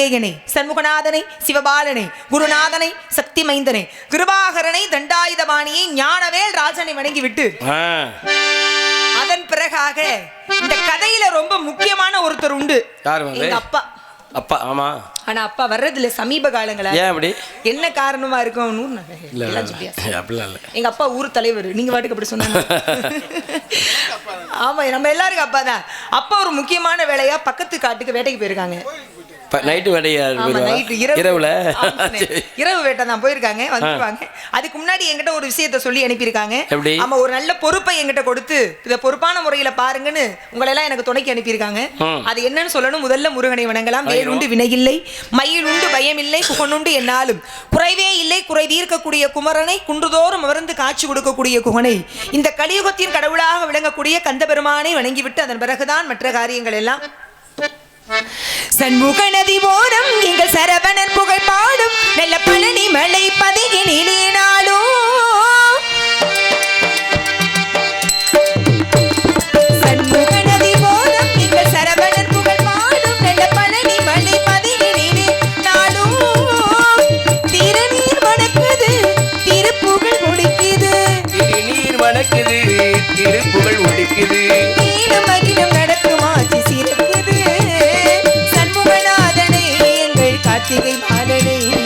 கார்த்திகேயனை சண்முகநாதனை சிவபாலனை குருநாதனை சக்தி மைந்தனை கிருபாகரனை தண்டாயுதபாணியை ஞானவேல் ராஜனை வணங்கிவிட்டு அதன் பிறகாக இந்த கதையில ரொம்ப முக்கியமான ஒருத்தர் உண்டு? எங்க அப்பா. அப்பா ஆமா. ஆனா அப்பா வர்றதில்ல சமீப காலங்களா ஏன் அப்படி? என்ன காரணமா இருக்கும். இல்ல இல்ல? இல்ல இல்ல. எங்க அப்பா ஊர் தலைவர். நீங்க வாட்டுக்கு அப்படி சொன்னாங்க. ஆமா நம்ம எல்லாருக்கும் அப்பா தான். அப்பா ஒரு முக்கியமான வேலையா பக்கத்து காட்டுக்கு வேட்டைக்கு போயிருக்காங்க. நைட்டு வேலையா இரவுல. இரவு வேட்டை தான் போயிருக்காங்க வந்துருவாங்க. அதுக்கு முன்னாடி என்கிட்ட ஒரு விஷயத்த சொல்லி அனுப்பியிருக்காங்க? ஆமா ஒரு நல்ல பொறுப்பை என்கிட்ட கொடுத்து இத பொறுப்பான முறையில பாருங்கன்னு உங்களை எல்லாம் எனக்கு துணைக்கு அனுப்பியிருக்காங்க. அது என்னன்னு சொல்லணும் முதல்ல முருகனை வணங்கலாம். வேல் உண்டு வினையில்லை மயில் உண்டு பயமில்லை குகனுண்டு என்னாலும். குறைவே இல்லை குறை தீர்க்கக்கூடிய குமரனை குன்றுதோறும் அமர்ந்து காட்சி கொடுக்கக்கூடிய குகனை. இந்த கலியுகத்தின் கடவுளாக விளங்கக்கூடிய கந்தபெருமானை வணங்கிவிட்டு அதன் பிறகுதான் மற்ற காரியங்கள் எல்லாம் சண்முக நதி ஓரம் எங்கள் சரவணன் புகழ் பாடும் நல்ல பழனி மலை பதகினிலே நாளும் சண்முக நதி ஓரம் எங்கள் சரவணன் புகழ் பாடும் நல்ல பழனி மலை திருநீர் திருப்புகழ் திருநீர் திருப்புகழ் ஒழிக்குது கார்த்திகை பாலனை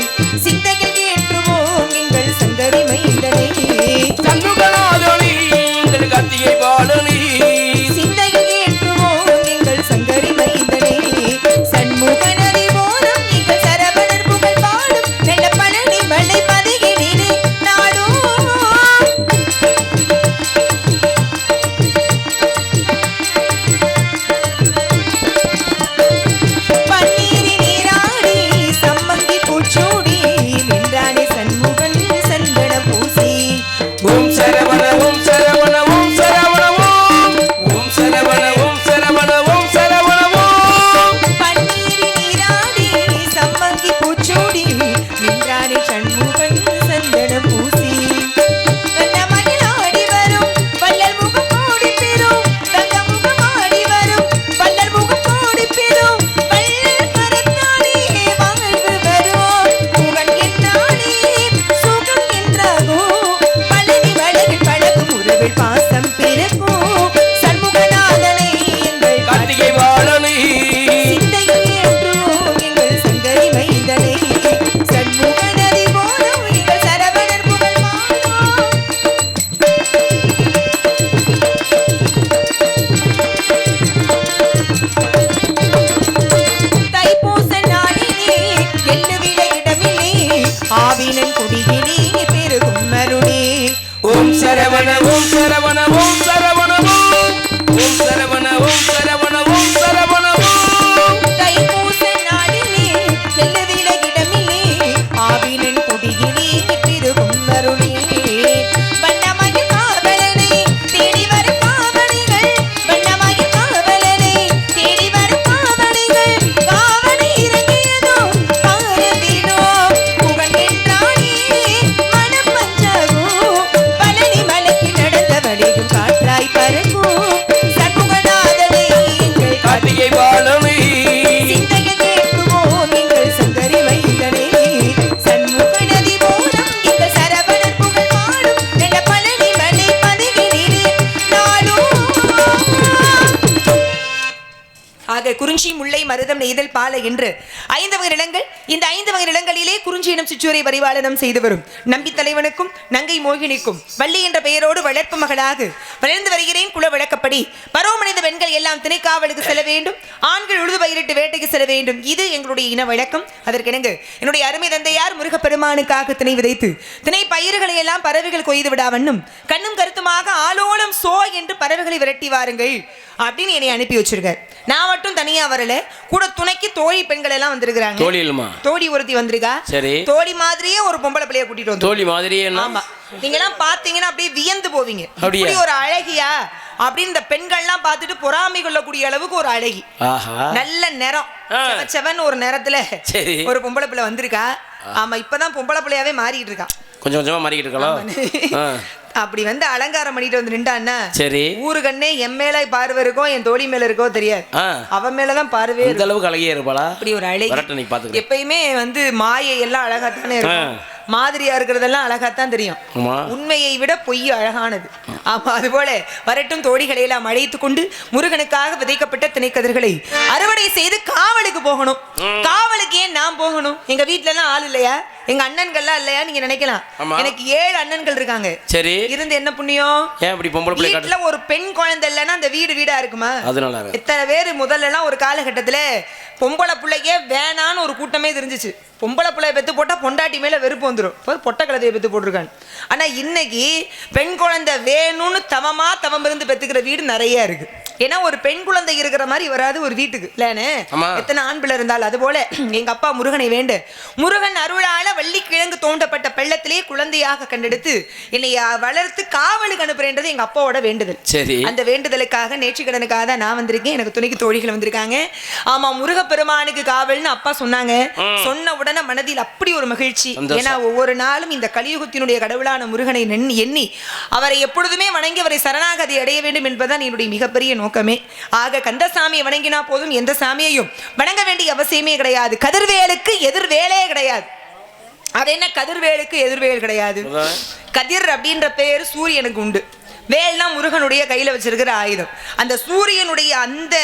நெய்தல் என்று ஐந்து வகை நிலங்கள் இந்த ஐந்து வகை நிலங்களிலே குறிஞ்சி இனம் சிற்றூரை பரிபாலனம் செய்து வரும். நம்பி தலைவனுக்கும் நங்கை மோகினிக்கும் வள்ளி என்ற பெயரோடு வளர்ப்பு மகளாக வளர்ந்து வருகிறேன் குல விளக்கப்படி பருவமடைந்த பெண்கள் எல்லாம் திணைக்காவலுக்கு செல்ல வேண்டும். ஆண்கள் உழுது பயிரிட்டு வேட்டைக்கு செல்ல வேண்டும். இது எங்களுடைய இன வழக்கம். அதற்கிணங்க என்னுடைய அருமை தந்தையார் முருகப்பெருமானுக்காக திணை விதைத்து திணை பயிர்களை எல்லாம் பறவைகள் கொய்து விடாவண்ணும் கண்ணும் கருத்துமாக ஆலோலம் சோ என்று பறவைகளை விரட்டி வாருங்கள் அப்படின்னு என்னை அனுப்பி வச்சிருக்கார். நான் மட்டும் தனியா வரல. கூட துணைக்கு தோழி பெண்கள் எல்லாம் வந்திருக்கிறாங்க. தோழி ஒருத்தி வந்திருக்கா. சரி. தோழி மாதிரியே ஒரு பொம்பளை பிள்ளைய கூட்டிட்டு வந்து. தோழி மாதிரியே ஆமா. நீங்க எல்லாம் பாத்தீங்கன்னா அப்படியே வியந்து போவீங்க? இப்படி ஒரு அழகியா? அப்படின்னு இந்த பெண்கள்லாம் பார்த்துட்டு பொறாமை கொள்ளக்கூடிய அளவுக்கு ஒரு அழகி. நல்ல நிறம். செவன் ஒரு நேரத்துல. ஒரு பொம்பளை பிள்ளை வந்திருக்கா. ஆமா இப்பதான் பொம்பளை பிள்ளையாவே மாறிட்டு இருக்கா. கொஞ்சம் கொஞ்சமா மாறிக்கிட்டு இருக்கலாம். அப்படி வந்து அலங்காரம் பண்ணிட்டு வந்து நின்றான்னா சரி. ஊரு கண்ணே என் மேல பார்வை இருக்கோ என் தோழி மேல இருக்கோ தெரியாது. அவன் மேலதான் பார்வையே இந்த அளவுக்கு அழகிய இருப்பாளா? அப்படி ஒரு அழகி. எப்பயுமே வந்து மாயை எல்லாம் அழகாத்தானே இருக்கும். மாதிரியா இருக்கிறதெல்லாம் அழகாத்தான் தெரியும். உண்மையை விட பொய் அழகானது. ஆமா அதுபோல வரட்டும் தோழிகளை எல்லாம் அழைத்து கொண்டு முருகனுக்காக விதைக்கப்பட்ட திணைக்கதிர்களை அறுவடை செய்து காவலுக்கு போகணும். காவலுக்கு ஏன் நான் போகணும்? எங்க வீட்ல எல்லாம் ஆள் இல்லையா? எங்க அண்ணன்கள்லாம் இல்லையா? நீங்க நினைக்கலாம். எனக்கு ஏழு அண்ணன்கள் இருக்காங்க. சரி. இருந்து என்ன புண்ணியம்? ஏன் இப்படி பொம்பளை பிள்ளை ஒரு பெண் குழந்தை இல்லைன்னா அந்த வீடு வீடா இருக்குமா? அதனால எத்தனை பேர் முதல்ல எல்லாம் ஒரு காலகட்டத்துல பொம்பளை பிள்ளைக்கே வேணான்னு ஒரு கூட்டமே தெரிஞ்சுச்சு. பொம்பளை பிள்ளைய பெத்து போட்டா பொண்டாட்டி மேல வெறுப்பு வந்துடும் இப்போ பொட்டை கழுதையை பெத்து போட்டிருக்காங்க. ஆனா இன்னைக்கு பெண் குழந்தை வேணும்னு தவமா தவம் இருந்து பெத்துக்கிற வீடு நிறைய இருக்கு. ஏன்னா ஒரு பெண் குழந்தை இருக்கிற மாதிரி வராது ஒரு வீட்டுக்கு. இல்லைன்னு. எத்தனை ஆண் பிள்ளை இருந்தால் அது போல எங்க அப்பா முருகனை வேண்டு. முருகன் அருளால வள்ளிக்கிழங்கு தோண்டப்பட்ட பள்ளத்திலேயே குழந்தையாக கண்டெடுத்து என்னை வளர்த்து காவலுக்கு அனுப்புறேன்றது எங்க அப்பாவோட வேண்டுதல். சரி. அந்த வேண்டுதலுக்காக நேற்றுக்கடனுக்காக தான் நான் வந்திருக்கேன். எனக்கு துணைக்கு தோழிகள் வந்திருக்காங்க. ஆமா முருகப்பெருமானுக்கு காவல்னு அப்பா சொன்னாங்க. சொன்ன உடனே மனதில் அப்படி ஒரு மகிழ்ச்சி. ஏன்னா ஒவ்வொரு நாளும் இந்த கலியுகத்தினுடைய கடவுளான முருகனை எண்ணி அவரை எப்பொழுதுமே வணங்கி அவரை சரணாகதி அடைய வேண்டும் என்பதுதான் என்னுடைய மிகப்பெரிய நோக்கமே. ஆக கந்தசாமியை வணங்கினா போதும் எந்த சாமியையும். வணங்க வேண்டிய அவசியமே கிடையாது. கதிர்வேலுக்கு எதிர்வேலே கிடையாது. அது என்ன? கதிர்வேலுக்கு எதிர்வேல் கிடையாது. கதிர் அப்படின்ற பெயர் சூரியனுக்கு உண்டு. வேல்னா முருகனுடைய கையில வச்சிருக்கிற ஆயுதம். அந்த சூரியனுடைய அந்த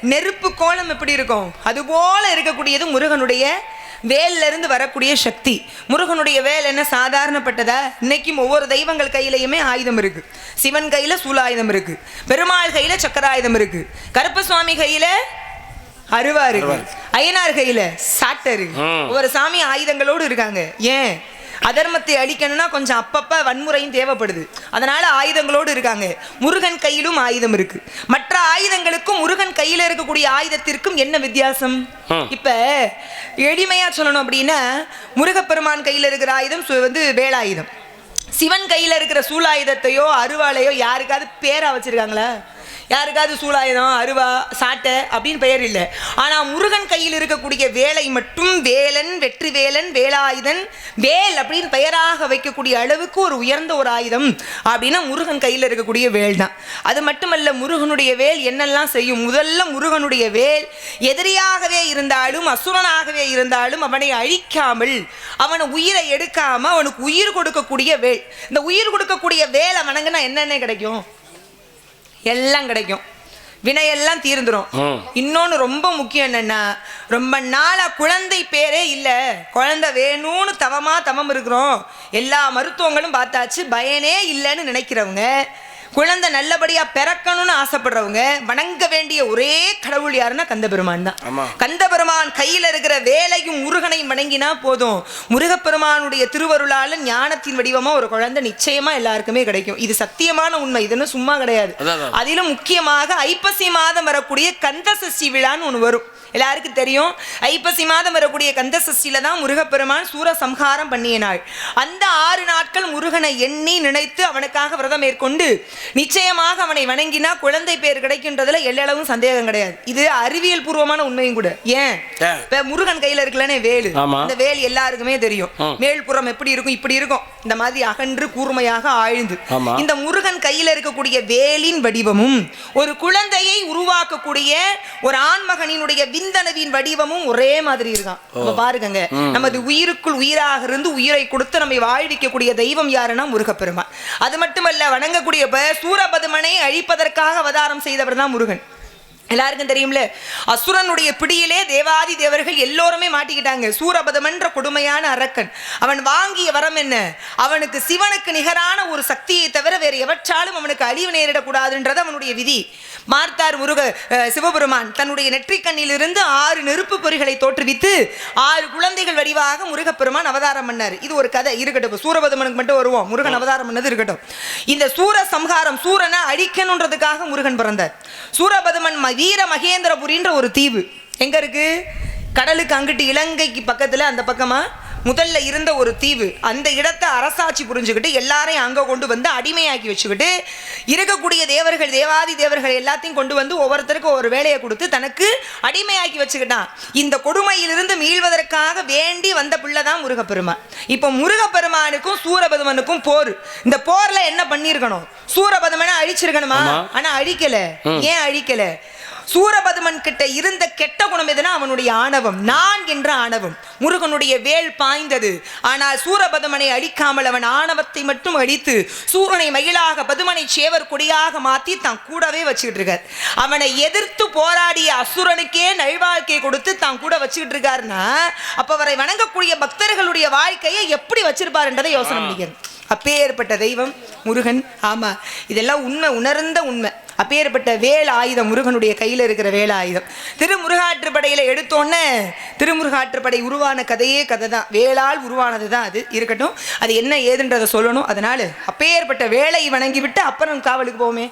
நெருப்பு கோலம் எப்படி இருக்கும்? அது போல இருக்கக்கூடியது முருகனுடைய வேல்ல இருந்து வரக்கூடிய சக்தி. முருகனுடைய வேல் என்ன சாதாரணப்பட்டதா? இன்னைக்கும் ஒவ்வொரு தெய்வங்கள் கையிலயுமே ஆயுதம் இருக்கு. சிவன் கையில சூலாயுதம் இருக்கு. பெருமாள் கையில சக்கராயுதம் இருக்கு. கருப்பசுவாமி கையில அருவா இருக்கு. ஐயனார் கையில சாட்டை இருக்கு. ஒவ்வொரு சாமி ஆயுதங்களோடு இருக்காங்க. ஏன்? அதர்மத்தை அழிக்கணும்னா கொஞ்சம் அப்பப்ப வன்முறையும் தேவைப்படுது. அதனால ஆயுதங்களோடு இருக்காங்க. முருகன் கையிலும் ஆயுதம் இருக்கு. மற்ற ஆயுதங்களுக்கும் முருகன் கையில இருக்கக்கூடிய ஆயுதத்திற்கும் என்ன வித்தியாசம். இப்ப எளிமையா சொல்லணும் அப்படின்னா முருகப்பெருமான் கையில இருக்கிற ஆயுதம் சு- வந்து வேலாயுதம். சிவன் கையில இருக்கிற சூலாயுதத்தையோ அருவாளையோ யாருக்காவது பேரா வச்சிருக்காங்களா? யாருக்காவது சூலாயுதம் அருவா சாட்டை அப்படின்னு பெயர் இல்லை. ஆனால் முருகன் கையில் இருக்கக்கூடிய வேலை மட்டும் வேலன் வெற்றி வேலன் வேலாயுதன் வேல் அப்படின்னு பெயராக வைக்கக்கூடிய அளவுக்கு ஒரு உயர்ந்த ஒரு ஆயுதம் அப்படின்னா முருகன் கையில் இருக்கக்கூடிய வேல் தான். அது மட்டுமல்ல முருகனுடைய வேல் என்னெல்லாம் செய்யும்? முதல்ல முருகனுடைய வேல் எதிரியாகவே இருந்தாலும் அசுரனாகவே இருந்தாலும் அவனை அழிக்காமல் அவனை உயிரை எடுக்காமல் அவனுக்கு உயிர் கொடுக்கக்கூடிய வேல். இந்த உயிர் கொடுக்கக்கூடிய வேலை வணங்கினா என்னென்ன கிடைக்கும்? எல்லாம் கிடைக்கும். வினையெல்லாம் தீர்ந்துரும். ம். இன்னொன்னு ரொம்ப முக்கியம் என்னன்னா ரொம்ப நாளா குழந்தை பேரே இல்ல. குழந்தை வேணும்னு தவமா தவம் இருக்கிறோம். எல்லா மருத்துவங்களும் பார்த்தாச்சு பயனே இல்லைன்னு நினைக்கிறவங்க குழந்தை நல்லபடியா பிறக்கணும்னு ஆசைப்படுறவங்க வணங்க வேண்டிய ஒரே கடவுள் யாருன்னா கந்தபெருமான் தான். கந்தபெருமான் கையில இருக்கிற வேலையும் முருகனையும் வணங்கினா போதும். முருகப்பெருமானுடைய திருவருளால ஞானத்தின் வடிவமா ஒரு குழந்தை நிச்சயமா எல்லாருக்குமே கிடைக்கும். இது சத்தியமான உண்மை. இதுன்னு சும்மா கிடையாது. அதிலும் முக்கியமாக ஐப்பசி மாதம் வரக்கூடிய கந்த சஷ்டி விழான்னு ஒன்று வரும். எல்லாருக்கும் தெரியும். ஐப்பசி மாதம் வரக்கூடிய கந்த சஷ்டியில தான் முருகப்பெருமான் சூர சம்ஹாரம் பண்ணிய நாள் அந்த ஆறு நாட்கள் முருகனை எண்ணி நினைத்து அவனுக்காக விரதம் மேற்கொண்டு நிச்சயமாக அவனை வணங்கினா குழந்தை பேர் கிடைக்கின்றதுல எல்லளவும் சந்தேகம் கிடையாது. இது அறிவியல் பூர்வமான உண்மையும் கூட. ஏன்? இப்ப முருகன் கையில இருக்கலனே வேலு. இந்த வேல் எல்லாருக்குமே தெரியும். மேல்புறம் எப்படி இருக்கும் இப்படி இருக்கும். இந்த மாதிரி அகன்று கூர்மையாக ஆழ்ந்து. இந்த முருகன் கையில இருக்கக்கூடிய வேலின் வடிவமும் ஒரு குழந்தையை உருவாக்கக்கூடிய ஒரு ஆண்மகனினுடைய விந்தணுவின் வடிவமும் ஒரே மாதிரி இருக்கான். இப்ப பாருங்க நமது உயிருக்குள் உயிராக இருந்து உயிரை கொடுத்து நம்மை வாழ்விக்கக்கூடிய தெய்வம் யாருன்னா முருகப்பெருமான். அது மட்டுமல்ல வணங்கக்கூடிய சூரபதுமனை அழிப்பதற்காக அவதாரம் செய்தவர் தான் முருகன். எல்லாருக்கும் தெரியும்ல? அசுரனுடைய பிடியிலே தேவாதி தேவர்கள் எல்லோருமே மாட்டிக்கிட்டாங்க. சூரபதமன்ற கொடுமையான அரக்கன். அவன் வாங்கிய வரம் என்ன? அவனுக்கு சிவனுக்கு நிகரான ஒரு சக்தியை தவிர வேறு எவற்றாலும் அவனுக்கு அழிவு நேரிடக்கூடாதுன்றது அவனுடைய விதி. மார்த்தார் முருக சிவபெருமான் தன்னுடைய நெற்றிக்கண்ணிலிருந்து ஆறு நெருப்பு பொறிகளை தோற்றுவித்து ஆறு குழந்தைகள் வடிவாக முருகப்பெருமான் அவதாரம் பண்ணார். இது ஒரு கதை இருக்கட்டும். சூரபதமனுக்கு மட்டும் வருவோம். முருகன் அவதாரம் பண்ணது இருக்கட்டும். இந்த சூர சம்ஹாரம் சூரனை அழிக்கணுன்றதுக்காக முருகன் பிறந்தார். சூரபதமன் வீர மகேந்திரபுரின்ற ஒரு தீவு. எங்க இருக்கு? கடலுக்கு அங்கிட்டு இலங்கைக்கு பக்கத்தில் அந்த பக்கமாக முதல்ல இருந்த ஒரு தீவு. அந்த இடத்தை அரசாட்சி புரிஞ்சுக்கிட்டு எல்லாரையும் அங்க கொண்டு வந்து அடிமையாக்கி வச்சுக்கிட்டு இருக்கக்கூடிய தேவர்கள் தேவாதி தேவர்கள் எல்லாத்தையும் கொண்டு வந்து ஒவ்வொருத்தருக்கும் ஒரு வேலையை கொடுத்து தனக்கு அடிமையாக்கி வச்சுக்கிட்டான். இந்த கொடுமையிலிருந்து மீள்வதற்காக வேண்டி வந்த பிள்ளை தான் முருகப்பெருமான். இப்போ முருகப்பெருமானுக்கும் சூரபதுமனுக்கும் போர். இந்த போர்ல என்ன பண்ணிருக்கணும் சூரபதுமனை அழிச்சிருக்கணுமா? ஆமா. ஆனா அழிக்கல. ஏன் அழிக்கல? சூரபதுமன் கிட்ட இருந்த கெட்ட குணம் எதுனா அவனுடைய ஆணவம். நான் என்ற ஆணவம். முருகனுடைய வேல் பாய்ந்தது. ஆனால் சூரபதுமனை அழிக்காமல் அவன் ஆணவத்தை மட்டும் அழித்து சூரனை மகிழாக பதுமனை சேவர் கொடியாக மாத்தி தான் கூடவே வச்சுக்கிட்டு இருக்கார் அவனை எதிர்த்து போராடிய அசுரனுக்கே நல்வாழ்க்கையை கொடுத்து தான் கூட வச்சுக்கிட்டு இருக்காருன்னா அப்ப அவரை வணங்கக்கூடிய பக்தர்களுடைய வாழ்க்கையை எப்படி வச்சிருப்பாருன்றதை யோசனை பண்ணிக்கிறது அப்பேற்பட்ட தெய்வம் முருகன். ஆமா இதெல்லாம் உண்மை உணர்ந்த உண்மை. அப்பேற்பட்ட வேல் ஆயுதம் முருகனுடைய கையில் இருக்கிற வேல் ஆயுதம் திருமுருகாற்றுப்படையில் எடுத்தோன்னே திருமுருகாற்றுப்படை உருவான கதையே கதை தான் வேளால் உருவானது தான் அது. இருக்கட்டும் அது என்ன ஏதுன்றதை சொல்லணும். அதனால அப்பேற்பட்ட வேலை வணங்கி விட்டு அப்புறம் காவலுக்கு போவோமே.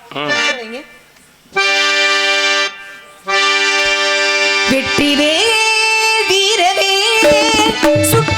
வெற்றிவே வீரவே சுற்றி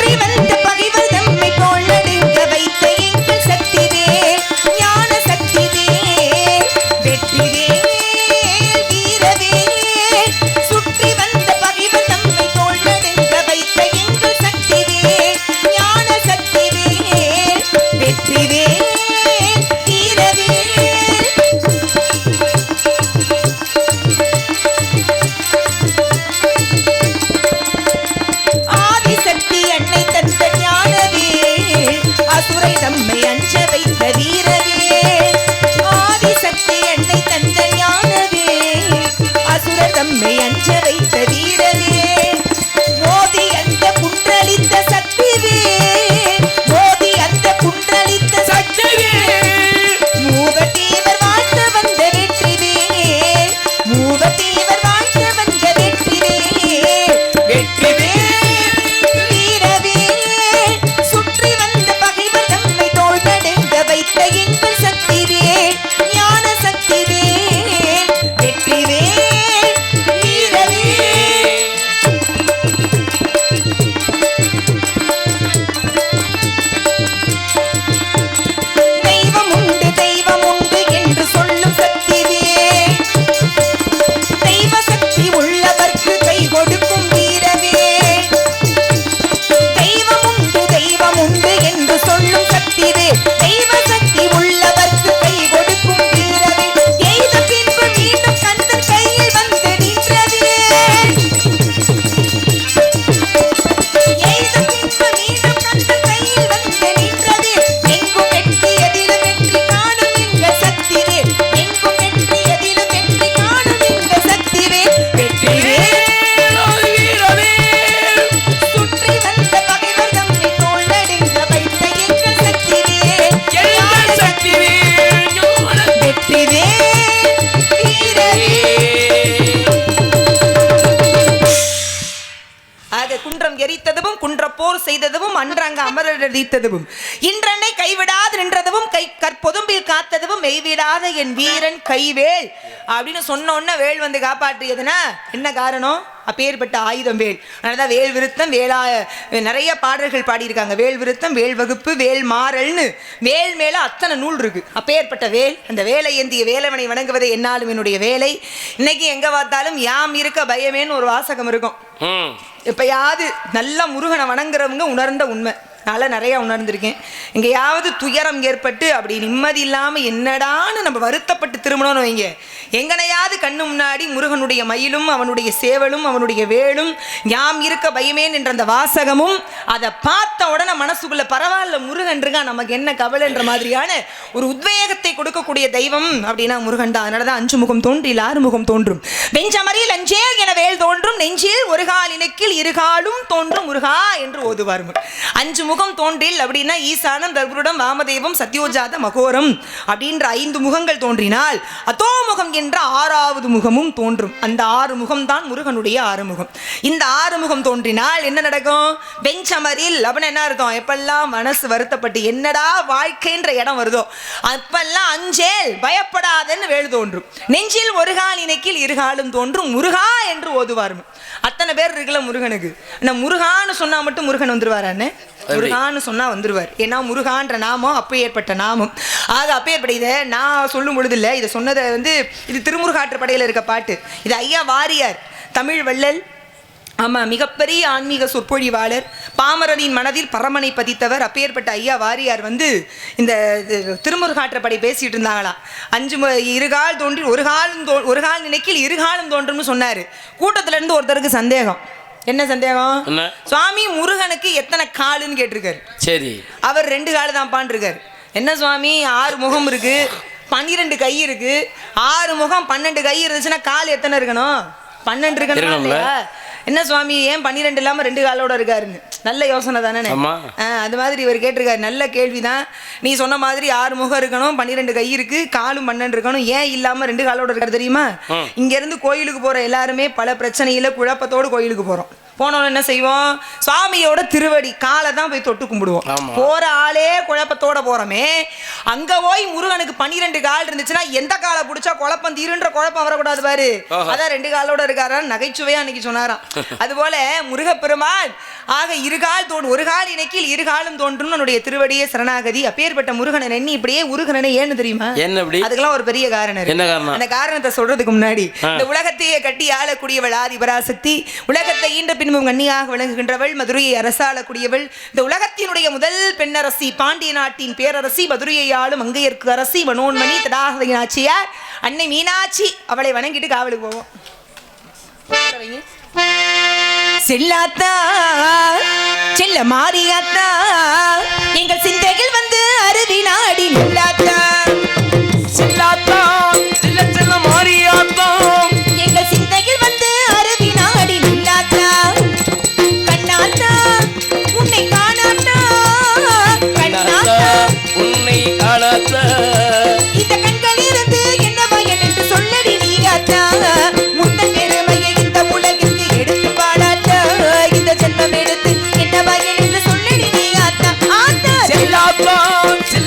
கை கற்பொதும்பில் காத்ததும் மெய்விடாத என் வீரன் கைவேல். அப்படின்னு சொன்ன வேல் வந்து காப்பாற்றியதுன்னா என்ன காரணம்? அப்பேற்பட்ட ஆயுதம் வேல். அதனாலதான் வேல் விருத்தம் வேலா நிறைய பாடல்கள் பாடியிருக்காங்க. வேல் விருத்தம் வேல் வகுப்பு வேல் மாறல்னு. வேல் மேல அத்தனை நூல் இருக்கு. அப்பேற்பட்ட வேல் அந்த வேலை ஏந்திய வேலவனை வணங்குவதை என்னாலும் என்னுடைய வேலை. இன்னைக்கு எங்க பார்த்தாலும் யாம் இருக்க பயமேன்னு ஒரு வாசகம் இருக்கும். ம் எப்பயாவது நல்ல முருகனை வணங்குறவங்க உணர்ந்த உண்மை. நான் நிறையா உணர்ந்திருக்கேன். எங்கேயாவது துயரம் ஏற்பட்டு அப்படி நிம்மதி இல்லாமல் என்னடான்னு நம்ம வருத்தப்பட்டு திரும்பணும்னு வைங்க. எங்கனையாவது கண்ணு முன்னாடி முருகனுடைய மயிலும் அவனுடைய சேவலும் அவனுடைய வேலும் யாம் இருக்க பயமேன் என்ற அந்த வாசகமும் அதை பார்த்த உடனே மனசுக்குள்ளே பரவாயில்ல முருகன் இருக்கா நமக்கு என்ன கவலைன்ற மாதிரியான ஒரு உத்வேகத்தை கொடுக்கக்கூடிய தெய்வம் அப்படின்னா முருகன் தான். அதனால தான் அஞ்சு முகம் தோன்றில் ஆறு முகம் தோன்றும். வெஞ்சமரில் அஞ்சேல் என வேல் தோன்றும் நெஞ்சில் ஒரு கால் இணைக்கில் இருகாலும் தோன்றும் முருகா என்று ஓதுவார் அஞ்சு முகம் முகம் தோன்றில் அப்படின்னா ஈசானம் தர்புருடம் வாமதேவம் சத்யோஜாத மகோரம் அப்படின்ற ஐந்து முகங்கள் தோன்றினால் அதோ முகம் என்ற ஆறாவது முகமும் தோன்றும். அந்த ஆறு முகம் தான் முருகனுடைய ஆறு முகம். இந்த ஆறு முகம் தோன்றினால் என்ன நடக்கும்? வெஞ்சமரில் அப்படின்னு என்ன அர்த்தம்? எப்பெல்லாம் மனசு வருத்தப்பட்டு என்னடா வாழ்க்கைன்ற இடம் வருதோ அப்பெல்லாம் அஞ்சேல் பயப்படாதன்னு வேல் தோன்றும். நெஞ்சில் ஒரு கால் இணைக்கில் இருகாலும் தோன்றும். முருகா என்று ஓதுவார். அத்தனை பேர் இருக்குல்ல முருகனுக்கு. நான் முருகான்னு சொன்னால் மட்டும் முருகன் வந்துருவாரான்னு முருகான்னு சொன்னால் வந்துடுவார் ஏன்னா முருகான்ற நாமம் அப்போ ஏற்பட்ட நாமம். ஆக அப்போ ஏற்பட்ட இதை நான் சொல்லும் பொழுது இல்லை இதை சொன்னதை வந்து இது திருமுருகாற்றுப்படையில் இருக்க பாட்டு. இது ஐயா வாரியார் தமிழ் வள்ளல் ஆமாம் மிகப்பெரிய ஆன்மீக சொற்பொழிவாளர் பாமரனின் மனதில் பரமனை பதித்தவர் அப்பேற்பட்ட ஐயா வாரியார் வந்து இந்த இது திருமுருகாற்றப்படை பேசிகிட்டு இருந்தாங்களாம். அஞ்சு மு- இருகால் தோன்றி ஒரு காலம் தோ ஒரு கால் நினைக்கில் இருகாலம் தோன்றும்னு சொன்னார். கூட்டத்திலேருந்து ஒருத்தருக்கு சந்தேகம். என்ன சந்தேகம்? சுவாமி முருகனுக்கு எத்தனை காலுன்னு கேட்டிருக்காரு. சரி. அவர் ரெண்டு காலு தான் இருக்காரு என்ன சுவாமி? ஆறு முகம் இருக்கு பன்னிரெண்டு கை இருக்கு. ஆறு முகம் பன்னெண்டு கை இருந்துச்சுன்னா கால் எத்தனை இருக்கணும்? பன்னெண்டு இருக்கணும்? என்ன சுவாமி ஏன் பன்னிரெண்டு இல்லாம ரெண்டு காலோட இருக்காருன்னு? நல்ல யோசனை தானே. அது மாதிரி இவர் கேட்டிருக்காரு. நல்ல கேள்விதான். நீ சொன்ன மாதிரி ஆறு முகம் இருக்கணும் பன்னிரெண்டு கை இருக்கு காலும் பன்னெண்டு இருக்கணும். ஏன் இல்லாம ரெண்டு காலோட இருக்காரு தெரியுமா? இங்க இருந்து கோயிலுக்கு போற எல்லாருமே பல பிரச்சனையில குழப்பத்தோடு கோயிலுக்கு போறோம். போனோம் என்ன செய்வோம்? சுவாமியோட திருவடி காலை தான் போய் தொட்டு கும்பிடுவோம். போற ஆளே குழப்பத்தோட போறோமே. அங்க போய் முருகனுக்கு பன்னிரெண்டு கால் இருந்துச்சுன்னா எந்த காலை பிடிச்சா குழப்பம் தீருன்ற குழப்பம் வரக்கூடாது பாரு. அதான் ரெண்டு காலோட இருக்காரா நகைச்சுவையா அன்னைக்கு சொன்னாராம். அதுபோல முருகப்பெருமாள் ஆக இருகால் தோன் ஒரு கால் இணைக்கில் இருகாலும் தோன்றும் உன்னுடைய திருவடியே சரணாகதி. அப்பேற்பட்ட முருகனை எண்ணி இப்படியே முருகனை ஏன்னு தெரியுமா? என்ன அதுக்கெல்லாம் ஒரு பெரிய காரணம். என்ன காரணம்? அந்த காரணத்தை சொல்றதுக்கு முன்னாடி இந்த உலகத்தையே கட்டி ஆளக்கூடியவள் ஆதிபராசக்தி உலகத்தை ஈண்ட பின்பும் கண்ணியாக விளங்குகின்றவள் மதுரையை அரசாளக்கூடியவள் இந்த உலகத்தினுடைய முதல் பெண்ணரசி பாண்டிய நாட்டின் பேரரசி மதுரையை ஆளும் மங்கையர்க்கு அரசி மனோன்மணி தடாகதை நாச்சியார் அன்னை மீனாட்சி அவளை வணங்கிட்டு காவலுக்கு போவோம். செல்லாத்தா செல்ல மாறியாத்தா எங்கள் சிந்தைகள் வந்து அருவி நாடி நில்லாத்தா. சில்லாத்தா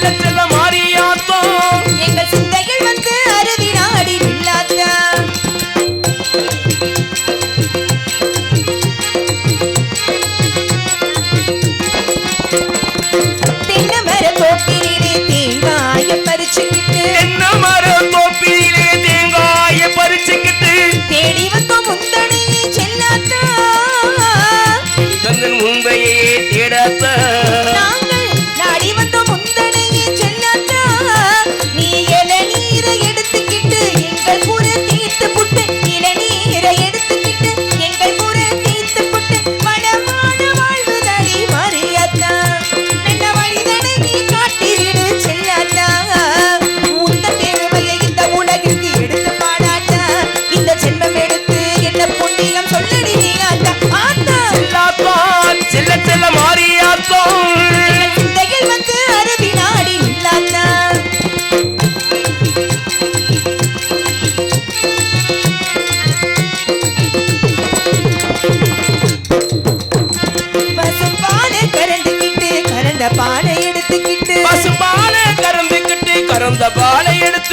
சில்ல கறந்த பாலை எடுத்துக்கிட்டு பசு பாலை கறந்துக்கிட்டு கறந்த பாலை எடுத்து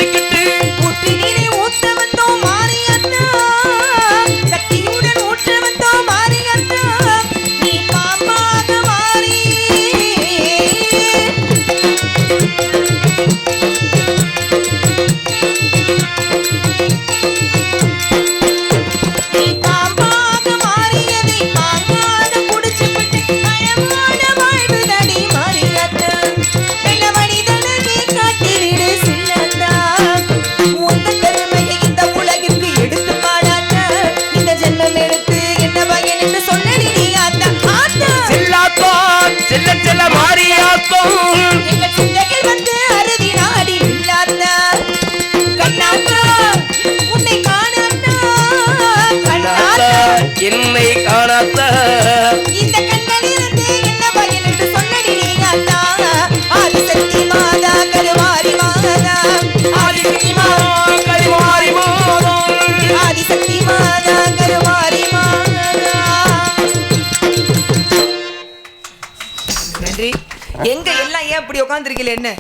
ஏன் இப்படி உட்காந்துருக்கீல என்ன?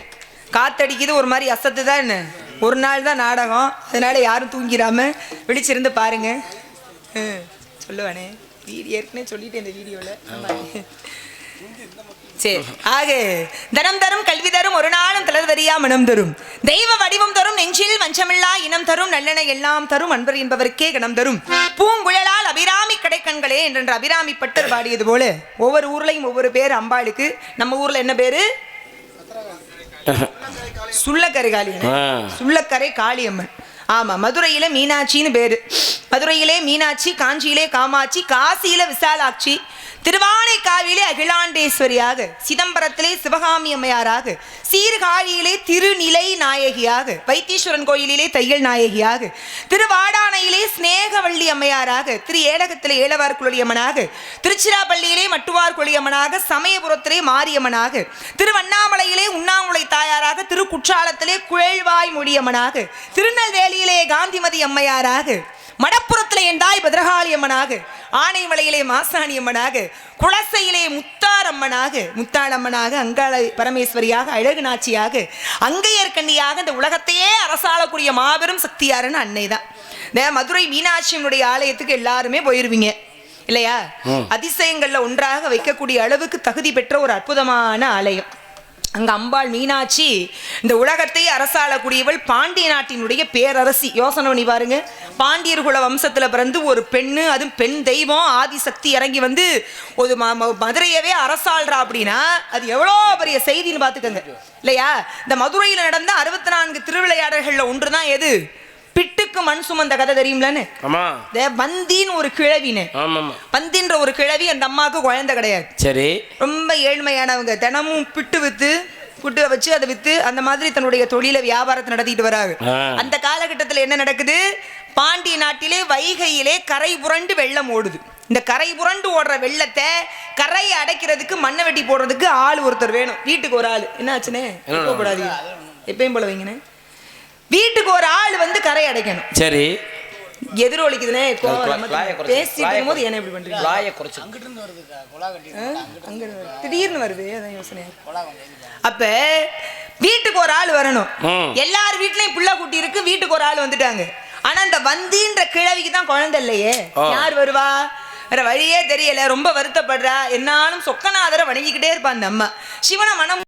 காத்தடிக்குது ஒரு மாதிரி அசத்து தான் என்ன? ஒரு நாள் தான் நாடகம். அதனால யாரும் தூங்கிடாம விழிச்சிருந்து பாருங்க. சொல்லுவானே. வீடியோ ஏற்கனவே சொல்லிட்டேன் இந்த வீடியோவில் சரி ஆக தனம் தரும் கல்வி தரும் ஒரு நாளும் தளர்வரியா மனம் தரும். தெய்வ வடிவம் தரும் நெஞ்சில் வஞ்சமில்லா இனம் தரும் நல்லென எல்லாம் தரும் அன்பர் என்பவருக்கே கணம் தரும். பூங்குழலால் அபிராமி கடைக்கண்களே என்ற அபிராமி பட்டர் பாடியது போல ஒவ்வொரு ஊர்லையும் ஒவ்வொரு பேர் அம்பாளுக்கு. நம்ம ஊர்ல என்ன பேரு? சுள்ளக்கரை காளியம்மன். சுள்ளக்கரை காளியம்மன் ஆமா மதுரையில மீனாட்சின்னு பேர். மதுரையிலே மீனாட்சி காஞ்சியிலே காமாட்சி காசியில விசாலாட்சி திருவானைக்காவிலே அகிலாண்டேஸ்வரியாக சிதம்பரத்திலே சிவகாமி அம்மையாராக சீர்காழியிலே திருநிலை நாயகியாக வைத்தீஸ்வரன் கோயிலிலே தையல் நாயகியாக திருவாடானையிலே ஸ்நேகவள்ளி அம்மையாராக திரு ஏலகத்திலே ஏலவார் குளியம்மனாக திருச்சிராப்பள்ளியிலே மட்டுவார் குழியம்மனாக சமயபுரத்திலே மாரியம்மனாக திருவண்ணாமலையிலே உண்ணாமுலை தாயாராக திருக்குற்றாலத்திலே குழல்வாய் மொழியம்மனாக திருநெல்வேலியிலே காந்திமதி அம்மையாராக மடப்புறத்திலே என் தாய் பத்ரகாளி அம்மனாக ஆனைமலையிலே மாசாணி அம்மனாக குளசையிலே முத்தாரம்மனாக முத்தாளம்மனாக அங்காள பரமேஸ்வரியாக அழகு நாச்சியாக அங்கையர் கண்ணியாக இந்த உலகத்தையே அரசாளக்கூடிய மாபெரும் சக்தியாருன்னு அன்னை தான். மதுரை மீனாட்சியினுடைய ஆலயத்துக்கு எல்லாருமே போயிருவீங்க. இல்லையா? அதிசயங்கள்ல ஒன்றாக வைக்கக்கூடிய அளவுக்கு தகுதி பெற்ற ஒரு அற்புதமான ஆலயம். அங்கே அம்பாள் மீனாட்சி இந்த உலகத்தை அரசாளக்கூடியவள் பாண்டிய நாட்டினுடைய பேரரசி. யோசனை பண்ணி பாருங்க. பாண்டியர் குல வம்சத்தில் பிறந்து ஒரு பெண்ணு அதுவும் பெண் தெய்வம் ஆதிசக்தி இறங்கி வந்து ஒரு ம- ம- மதுரையவே அரசாள்றா அப்படின்னா அது எவ்வளோ பெரிய செய்தின்னு பார்த்துக்கோங்க. இல்லையா? இந்த மதுரையில் நடந்த அறுபத்தி நான்கு திருவிளையாடல்களில் ஒன்று தான் எது? பிட்டுக்கு மண் சுமந்த கதை தெரியும்லன்னு? வந்தின்னு ஒரு கிழவின்னு. வந்தின்ற ஒரு கிழவி அந்த அம்மாவுக்கு குழந்தை கிடையாது. சரி. ரொம்ப ஏழ்மையானவங்க. தினமும் பிட்டு வித்து புட்டு வச்சு அதை வித்து அந்த மாதிரி தன்னுடைய தொழில வியாபாரத்தை நடத்திட்டு வராங்க. அந்த காலகட்டத்தில் என்ன நடக்குது? பாண்டிய நாட்டிலே வைகையிலே கரை புரண்டு வெள்ளம் ஓடுது. இந்த கரை புரண்டு ஓடுற வெள்ளத்தை கரையை அடைக்கிறதுக்கு மண்ணை வெட்டி போடுறதுக்கு ஆள் ஒருத்தர் வேணும். வீட்டுக்கு ஒரு ஆள். என்ன ஆச்சுனே? கூடாது எப்பயும் போல வைங்கண்ணே. வீட்டுக்கு ஒரு ஆள் வந்து கரை அடைக்கணும். சரி. எதிரொலிக்குதுனே கோவம் குழா- நமக்கு குழாயை குறைச்சு- பேசிட்டு குழாயை இருக்கும்போது என்ன இப்படி பண்றீங்க? லாய குறைச்சு ஆ? அங்க வருது. திடீர்னு வருது அதான் யோசனை அப்ப வீட்டுக்கு ஒரு ஆள் வரணும். எல்லார் வீட்லயும் புள்ள குட்டி இருக்கு வீட்டுக்கு ஒரு ஆள் வந்துட்டாங்க. ஆனா இந்த வந்தின்ற கிழவிக்கு தான் குழந்தை இல்லையே. யார் வருவா? வேற வழியே தெரியல ரொம்ப வருத்தப்படுறா. என்னாலும் சொக்கநாதரை வணங்கிக்கிட்டே இருப்பா அந்த அம்மா. சிவனை மனம்